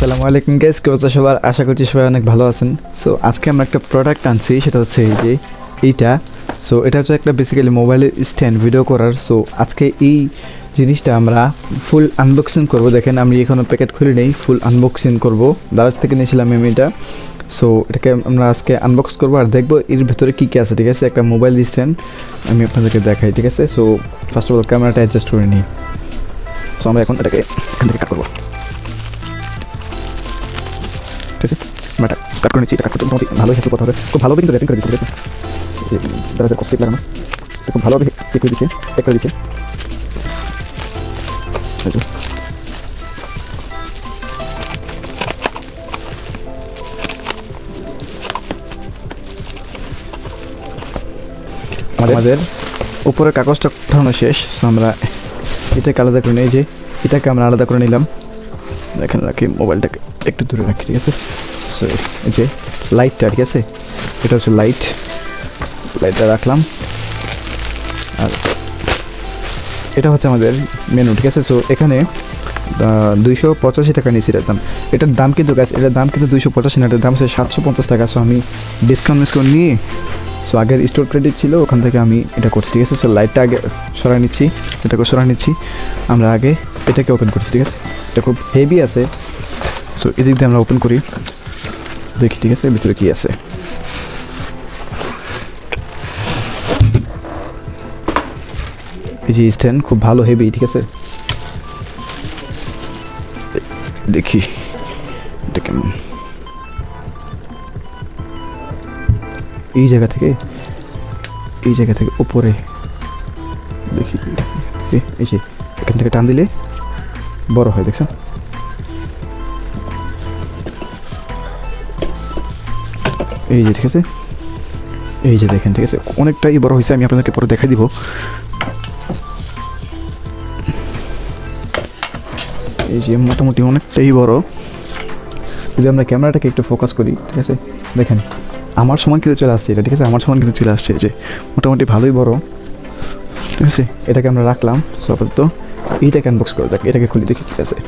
আসসালামু আলাইকুম গাইস কেউ তো সবার? আশা করছি সবাই অনেক ভালো আছেন। সো আজকে আমরা একটা প্রোডাক্ট আনছি, সেটা হচ্ছে এই যে এইটা। সো এটা হচ্ছে একটা বেসিক্যালি মোবাইলের স্ট্যান্ড ভিডিও করার। সো আজকে এই জিনিসটা আমরা ফুল আনবক্সিং করব। দেখেন, আমি এখনও প্যাকেট খুলে নেই ফুল আনবক্সিং করব। দারাজ থেকে নিয়েছিলাম আমি এটা। সো এটাকে আমরা আজকে আনবক্স করব আর দেখব এর ভেতরে কী কী আছে, ঠিক আছে? একটা মোবাইল স্ট্যান্ড আমি আপনাদেরকে দেখাই, ঠিক আছে? সো ফার্স্ট অফ অল ক্যামেরাটা অ্যাডজাস্ট করে নিই। সো আমরা এখন এটাকে এখান থেকে কাট করব। ঠিক আছে? এটা কাট করে নিচ্ছি, এটা কাট করতে ভালোই হেসে কথা হবে। খুব ভালোভাবে কিন্তু র্যাপিং করে দিচ্ছে তারা কস্টিক লাগানো খুব ভালোভাবে চেক করে দিচ্ছে চেক করে দিচ্ছে। আমাদের উপরের কাগজটা উঠানো শেষ আমরা এটাকে আলাদা করে নিই যে, এটাকে আমরা আলাদা করে নিলাম। এখানে রাখি মোবাইলটাকে একটু দূরে রাখি, ঠিক আছে? সো এই যে লাইটটা ঠিক আছে? এটা হচ্ছে লাইট লাইটটা রাখলাম। আর এটা হচ্ছে আমাদের মেনু ঠিক আছে? সো এখানে দুইশো পঁচাশি টাকা নিয়েছি এটার দাম। এটার দাম কিন্তু গাছ এটার দাম কিন্তু দুইশো পঁচাশি না, এটার দাম হচ্ছে সাতশো পঞ্চাশ টাকা। সো আমি ডিসকাউন্ট ডিসকাউন্ট নিয়ে সো আগের স্টোর ক্রেডিট ছিল, ওখান থেকে আমি এটা করছি, ঠিক আছে? সো লাইটটা আগে সরাই নিচ্ছি, এটাকে সরাই নিচ্ছি। আমরা আগে এটাকে ওপেন করছি, ঠিক আছে? এটা খুব হেভি আছে। সো এদিক দিয়ে আমরা ওপেন করি। দেখি, ঠিক আছে ভিতরে কি আছে। এই যে স্ট্যান্ড খুব ভালো হেভি ঠিক আছে? দেখি, এটা কেমন? এই জায়গা থেকে, এই জায়গা থেকে উপরে দেখি, এই যে, এখান থেকে টান দিলে বড় হয় দেখছ এই যে, ঠিক আছে? এই যে দেখেন, ঠিক আছে? অনেকটাই বড় হয়েছে, আমি আপনাদেরকে পরে দেখাই দিব। এই যে, মোটামুটি অনেকটাই বড়। যদি আমরা ক্যামেরাটাকে একটু ফোকাস করি, ঠিক আছে? দেখেন, আমার সমান কিন্তু চলে আসছে এটা, ঠিক আছে? আমার সমান কিন্তু চলে আসছে যে, মোটামুটি ভালোই বড়। ঠিক আছে? এটাকে আমরা রাখলাম সব তো এইটাকে আনবক্স করে যাক এটাকে খুলি দেখি কী আছে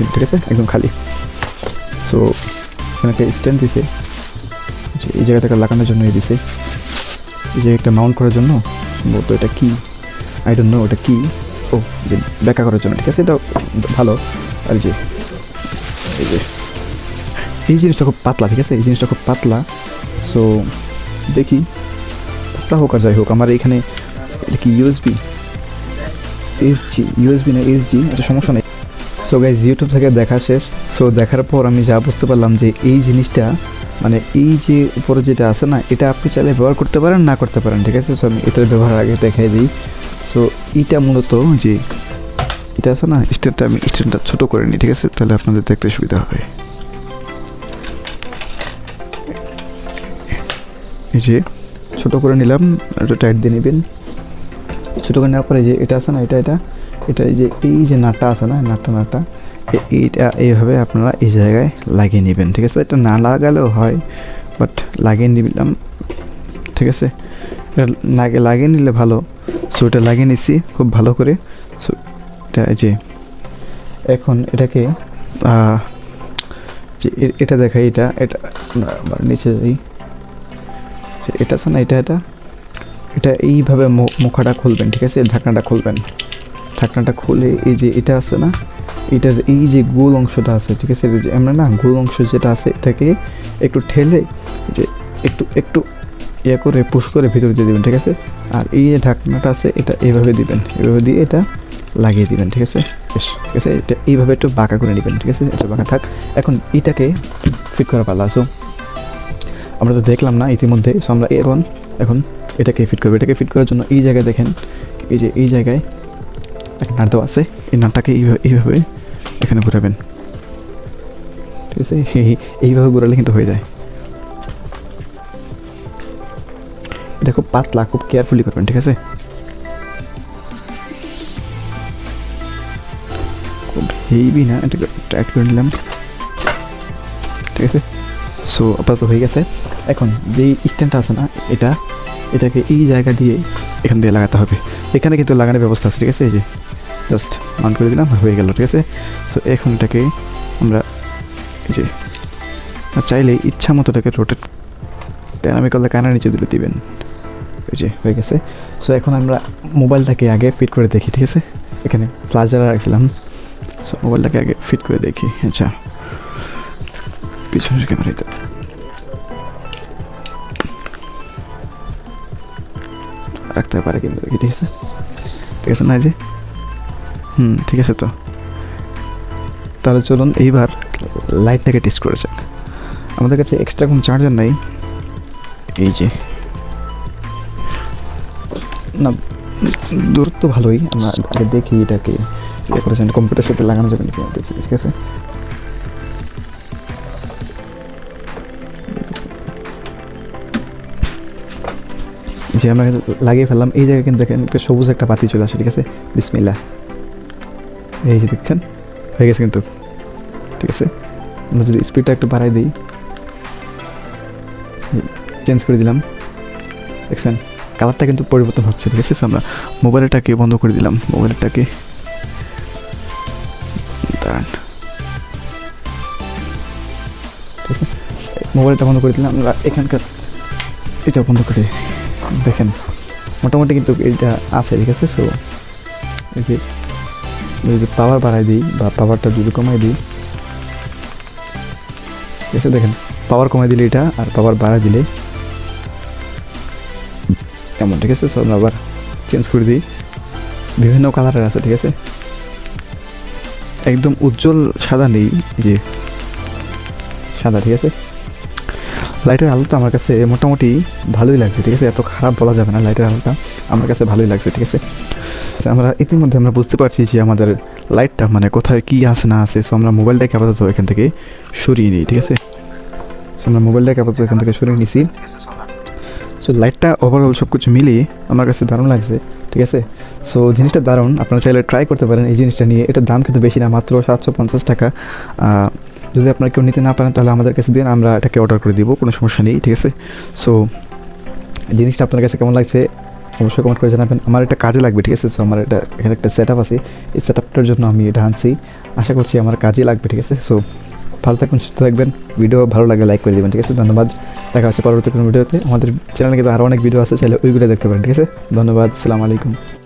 নেই, ঠিক আছে? একদম খালি। সো এখানে একটা স্ট্যান্ড দিছে এই জায়গাটাকে লাগানোর জন্য এই দিছে। এই একটা মাউন্ট করার জন্য সম্ভবত এটা কি? আই ডোন্ট নো এটা কি? ও যে ব্যাকা করার জন্য ঠিক আছে? এটা ভালো। আর যে এই যে। এই জিনিসটা খুব পাতলা, ঠিক আছে? এই জিনিসটা খুব পাতলা। সো দেখি। পাতলা হোক আর যাই হোক, আমার এখানে এটা কি ইউএসবি এসজি ইউএসবি না এসজি এটা সমস্যা নেই। সো গাইজ ইউটিউব থেকে দেখা শেষ। সো দেখার পর আমি যা বুঝতে পারলাম যে এই জিনিসটা মানে এই যে উপরে যেটা আছে না, এটা আপনি চাইলে ব্যবহার করতে পারেন, না করতে পারেন, ঠিক আছে? সো আমি এটার ব্যবহার আগে দেখাই দিই। সো এইটা মূলত যে, এটা আছে না, স্ট্যান্ডটা আমি স্ট্যান্ডটা ছোটো করে নিই, ঠিক আছে? তাহলে আপনাদের দেখতে সুবিধা হবে। এই যে ছোটো করে নিলাম, একটু টাইট দিয়ে নেবেন। ছোটো করে নেওয়ার পরে যে এটা আছে না, এটা এটা এটা এই যে এই যে নাটটা আছে না নাটটা এ- এইটা এইভাবে আপনারা এই জায়গায় লাগিয়ে নেবেন, ঠিক আছে? এটা না লাগালেও হয় বাট লাগিয়ে নিলাম, ঠিক আছে? লাগে, লাগিয়ে নিলে ভালো। সো এটা লাগিয়ে নিচ্ছি খুব ভালো করে। সো এটা যে, এখন এটাকে যে এটা দেখাই, এটা এটা নিচে যাই। যে এটা আছে না, এটা এটা? এটা এইভাবে মুখাটা খুলবেন, ঠিক আছে? ঢাকনাটা খুলবেন। ঢাকনাটা খুলে এই যে এটা আছে না, এটার এই যে গোল অংশটা আছে, ঠিক আছে? যে আমরা না, গোল অংশ যেটা আছে, এটাকে একটু ঠেলে যে একটু একটু ইয়ে করে, পুশ করে ভিতরে দিয়ে দেবেন, ঠিক আছে? আর এই যে ঢাকনাটা আছে, এটা এইভাবে দিবেন। এইভাবে দিয়ে এটা লাগিয়ে দিবেন, ঠিক আছে? বেশ, ঠিক আছে? এটা এইভাবে একটু বাঁকা করে নেবেন, ঠিক আছে? এটা বাঁকা থাক। এখন এটাকে ফিট করা পালা সো আমরা তো দেখলাম না ইতিমধ্যে সো আমরা এখন এখন এটাকে ফিট করব। এটাকে ফিট করার জন্য এই জায়গায় দেখেন, এই যে এই জায়গায় একটা নাট দেওয়া আছে। এই নাটটাকে এইভাবে এইভাবে এখানে ঘুরাবেন। ঠিক আছে? এই- এইভাবে ঘোরালে কিন্তু হয়ে যায়। এটা খুব পাতলা, খুব কেয়ারফুলি করবেন, ঠিক আছে? হেভি না এটাকে টাইট করে নিলাম। ঠিক আছে? সো আপাতত হয়ে গেছে। এখন যেই স্ট্যান্ডটা আছে না, এটা, এটাকে এই জায়গা দিয়ে এখান দিয়ে লাগাতে হবে। এখানে কিন্তু লাগানোর ব্যবস্থা আছে, ঠিক আছে? এই যে জাস্ট মাউন্ট করে দিলাম, হয়ে গেল, ঠিক আছে? সো এখন এটাকে আমরা, এই যে চাইলে ইচ্ছা মতো এটাকে রোটেট আমি করলে কানা নিচে দিলে দিবেন। ওই যে, হয়ে গেছে। সো এখন আমরা মোবাইলটাকে আগে ফিট করে দেখি, ঠিক আছে? এখানে ফ্লাজার রাখছিলাম। মোবাইলটাকে আগে ফিট করে দেখি। আচ্ছা। পিছনের ক্যামেরাতে রাখতে পারে কিন্তু দেখি ঠিক আছে? ঠিক আছে না যে হুম, ঠিক আছে তো। তাহলে চলুন এইবার লাইটটাকে টেস্ট করে যাক। আমাদের কাছে এক্সট্রা কোনো চার্জার নাই। এই যে। না, দূরত্ব ভালোই। আমরা আগে দেখি এটাকে। ইয়ে করেছেন কম্পিউটার সাথে লাগানো যাবে নাকি? দেখি, ঠিক আছে। যে আমরা লাগিয়ে ফেললাম, এই জায়গায় কিন্তু দেখেন সবুজ একটা বাতি চলে আসে, ঠিক আছে? বিসমিল্লা এই যে দেখছেন? হয়ে গেছে কিন্তু। ঠিক আছে? আমরা যদি স্পিডটা একটু বাড়াই দিই। চেঞ্জ করে দিলাম। দেখছেন? কালারটা কিন্তু পরিবর্তন হচ্ছে, ঠিক আছে? আমরা মোবাইলটাকে বন্ধ করে দিলাম মোবাইলটাকে দাঁড়ান। মোবাইলটা বন্ধ করে দিলাম আমরা এখানকার এটা বন্ধ করে দেখেন। মোটামুটি কিন্তু এইটা আছে, ঠিক আছে? সো এই যে যদি পাওয়ার বাড়াই দিই বা পাওয়ারটা যদি কমাই দিই, ঠিক আছে? দেখেন পাওয়ার কমাই দিলে এটা আর পাওয়ার বাড়াই দিলে এমন ঠিক আছে? সো আবার চেঞ্জ করে দিই। বিভিন্ন কালারের আছে, ঠিক আছে? একদম উজ্জ্বল সাদা নেই যে সাদা ঠিক আছে? লাইটের আলোটা আমার কাছে মোটামুটি ভালোই লাগছে ঠিক আছে? এত খারাপ বলা যাবে না লাইটের আলোটা আমার কাছে ভালোই লাগছে ঠিক আছে? আচ্ছা, আমরা ইতিমধ্যে আমরা বুঝতে পারছি যে আমাদের লাইটটা মানে কোথায় কী আছে না আছে সো আমরা মোবাইলটাকে আপাতত এখান থেকে সরিয়ে নিই ঠিক আছে? সো আমরা মোবাইলটাকে আপাতত এখান থেকে সরিয়ে নিছি। সো লাইটটা ওভারঅল সব কিছু মিলিয়ে আমার কাছে দারুণ লাগছে ঠিক আছে? সো জিনিসটা দারুণ। আপনারা চাইলে ট্রাই করতে পারেন এই জিনিসটা নিয়ে। এটার দাম কিন্তু বেশি না, মাত্র সাতশো পঞ্চাশ টাকা। যদি আপনারা কেউ নিতে না পারেন, তাহলে আমাদের কাছে দিন, আমরা এটাকে অর্ডার করে দিব, কোনো সমস্যা নেই, ঠিক আছে? সো জিনিসটা আপনার কাছে কেমন লাগছে, অবশ্যই কমেন্ট করে জানাবেন। আমার এটা কাজে লাগবে, ঠিক আছে? সো আমার এটা এখানে একটা সেট আপ আছে। এই সেট আপটার জন্য আমি এটা আনছি। আশা করছি আমার কাজে লাগবে, ঠিক আছে? সো ভালো থাকবেন সুস্থ থাকবেন। ভিডিও ভালো লাগলে লাইক করে দেবেন, ঠিক আছে? ধন্যবাদ। দেখা হচ্ছে পরবর্তী কোনো ভিডিওতে আমাদের চ্যানেলে কিন্তু আরও অনেক ভিডিও আছে, চাইলে ওইগুলো দেখতে পারেন, ঠিক আছে? ধন্যবাদ, আসসালামু আলাইকুম।